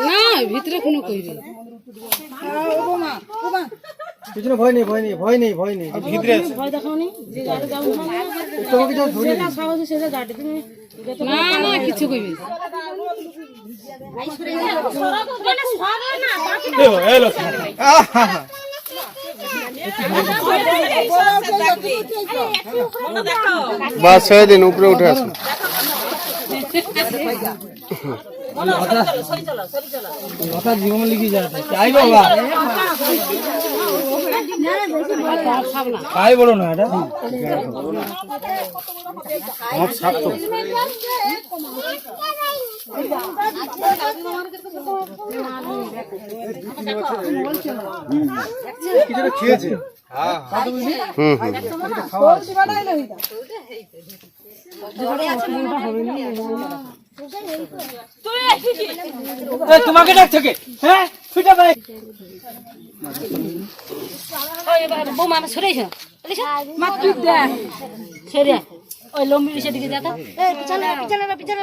না ভিতরে কোনো কইবে পিছনে ভয় নেই ভয় নেই ভয় নেই ভয় নেই। ভিতরে আছে ভয় দেখাওনি? যে গাড়ি যাও তোমাকে যখন ধরে না সাহস সেটা গাড়ি তুমি না না কিছু কইবে না। বাস ছেড়ে দিন উপরে উঠে আসুন কথা জীবন লিখে যাচ্ছে তাই বাবা তাই বলো না এটা। আমার সাপ তো। তোমাকে ডাক থেকে হ্যাঁ ছুটে ভাই বৌমা সরেছ সরে ওই লম্বি দিকে যাতা পিছনে পিছনে পিছনে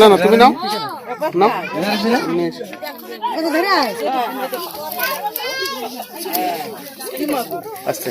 না তুমি নাও। নাও। আস্তে।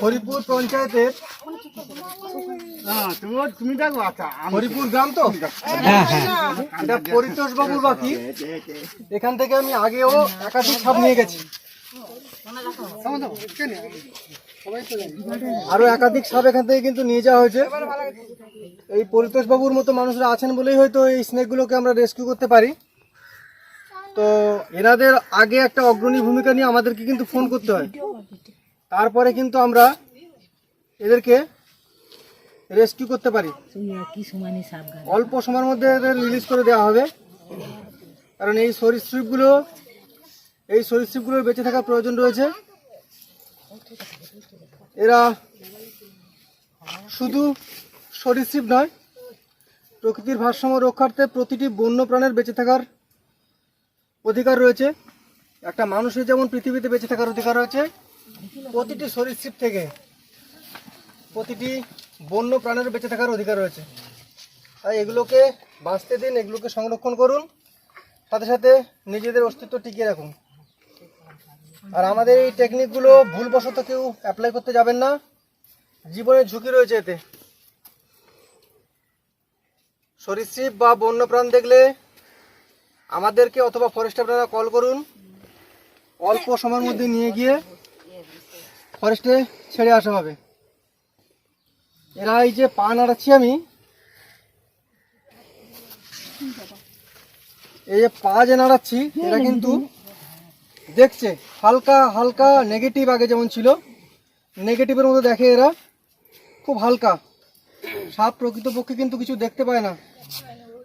হরিপুর পঞ্চায়েতের তুমি দেখো আচ্ছা হরিপুর গ্রাম তো? এটা পরিতোষ বাবুর বাকি। এখান থেকে আমি আগেও একাধিক সাপ নিয়ে গেছি। আরও একাধিক সাপ এখান থেকে কিন্তু নিয়ে যাওয়া হয়েছে। এই পরিতোষ বাবুর মতো মানুষরা আছেন বলেই হয়তো এই স্নেকগুলোকে আমরা রেস্কিউ করতে পারি। তো এনাদের আগে একটা অগ্রণী ভূমিকা নিয়ে আমাদেরকে কিন্তু ফোন করতে হয়। তারপরে কিন্তু আমরা এদেরকে রেস্কিউ করতে পারি। অল্প সময়ের মধ্যে এদের রিলিজ করে দেওয়া হবে। কারণ এই সরীসৃপগুলো এই সরীসৃপগুলোর বেঁচে থাকার প্রয়োজন রয়েছে। এরা শুধু সরীসৃপ নয়, প্রকৃতির ভারসাম্য রক্ষার্থে প্রতিটি বন্য প্রাণের বেঁচে থাকার অধিকার রয়েছে। একটা মানুষের যেমন পৃথিবীতে বেঁচে থাকার অধিকার রয়েছে, প্রতিটি সরীসৃপ থেকে প্রতিটি বন্য প্রাণের বেঁচে থাকার অধিকার রয়েছে। তাই এগুলোকে বাঁচতে দিন, এগুলোকে সংরক্ষণ করুন, সাথে সাথে নিজেদের অস্তিত্ব টিকিয়ে রাখুন। আর আমাদের এই টেকনিকগুলো ভুলবশত কেউ অ্যাপ্লাই করতে যাবেন না। জীবনের ঝুঁকি রয়েছে এতে। সরীসৃপ বা বন্য প্রাণ দেখলে আমাদেরকে অথবা ফরেস্ট আপনারা কল করুন। অল্প সময়ের মধ্যে নিয়ে গিয়ে ফরেস্টে ছেড়ে আসা হবে। এরা এই যে পা নাড়াচ্ছি আমি, এই যে পা যে নাড়াচ্ছি, এরা কিন্তু দেখছে, হালকা হালকা নেগেটিভ আগে যেমন ছিল নেগেটিভের মতো দেখে এরা খুব হালকা। সাপ প্রকৃতপক্ষে কিন্তু কিছু দেখতে পায় না।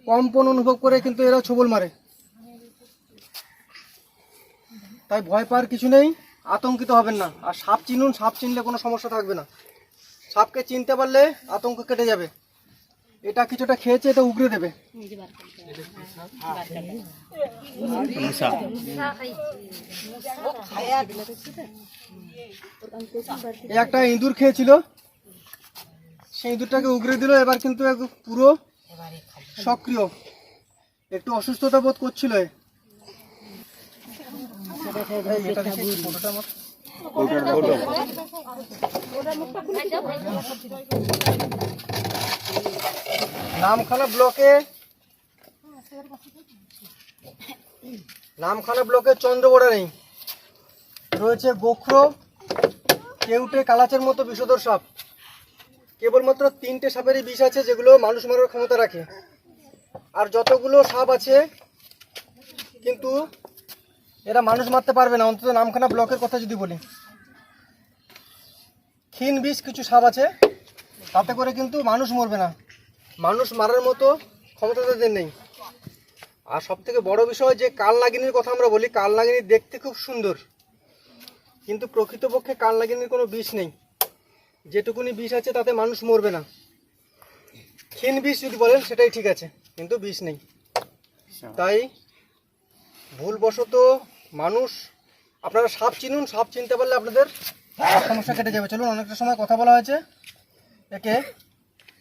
কম্পন অনুভব করে কিন্তু এরা ছবল মারে। তাই ভয় পাওয়ার কিছু নেই, আতঙ্কিত হবেন না। আর সাপ চিনুন, সাপ চিনলে কোনো সমস্যা থাকবে না। সাপকে চিনতে পারলে আতঙ্ক কেটে যাবে। এটা কিছুটা খেয়েছে, এটা উগড়ে দেবে। একটা ইঁদুর খেয়েছিল, সেই ইঁদুরটাকে উগড়ে দিল, এবার কিন্তু পুরো সক্রিয়। একটু অসুস্থতা বোধ করছিল এ। এটা দিচ্ছি, ফটোটা আমার নামখানা ব্লকে নামখানা ব্লকে চন্দ্রবড়া নেই। রয়েছে গোখরো, কেউটে, কালাচের মতো বিষধর সাপ। কেবলমাত্র তিনটে সাপেরই বিষ আছে যেগুলো মানুষ মারার ক্ষমতা রাখে। আর যতগুলো সাপ আছে, কিন্তু এরা মানুষ মারতে পারবে না, অন্তত নামখানা ব্লকের কথা যদি বলি। ক্ষীণ বিষ কিছু সাপ আছে, তাতে করে কিন্তু মানুষ মরবে না। মানুষ মারার মতো ক্ষমতা তাদের নেই। আর সব থেকে বড় বিষয় যে কাল নাগিনীর কথা আমরা বলি, কাল নাগিনী দেখতে খুব সুন্দর। কিন্তু প্রকৃতপক্ষে কাল নাগিনীর কোনো বিষ নেই। যেটুকুনি বিষ আছে তাতে মানুষ মরবে না। ক্ষীণ বিষ যদি বলেন সেটাই ঠিক আছে, কিন্তু বিষ নেই। তাই ভুলবশত মানুষ, আপনারা সাপ চিনুন, সাপ চিনতে পারলে আপনাদের সমস্যা কেটে যাবে। চলুন, অনেকটা সময় কথা বলা হয়েছে। একে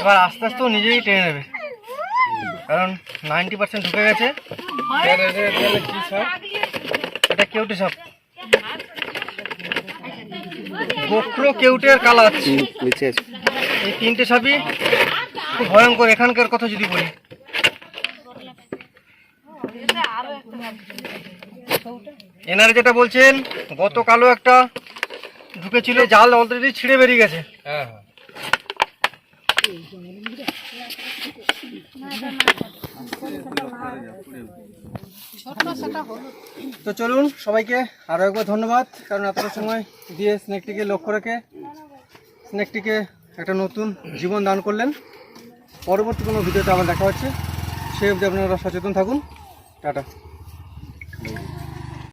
এবার আস্তে আস্তে নিজেই টেনে নেবে। কারণ নাইনটি পার্সেন্ট ঢুকে গেছে। এটা কেউটে সাপ গোখরো কেউটের কালার। কালাচ নিচে। আছে এই তিনটে সাপই খুব ভয়ঙ্কর এখানকার কথা যদি বলি। এনারা যেটা বলছেন গতকালও একটা ঢুকেছিল জাল অলরেডি ছিঁড়ে বেরিয়ে গেছে। তো চলুন, সবাইকে আরও একবার ধন্যবাদ, কারণ এতটা সময় দিয়ে স্নেকটিকে লক্ষ্য রেখে স্নেকটিকে একটা নতুন জীবন দান করলেন। পরবর্তী কোনো ভিডিওতে আবার দেখা হচ্ছে। সেই অবধি আপনারা সচেতন থাকুন। টাটা।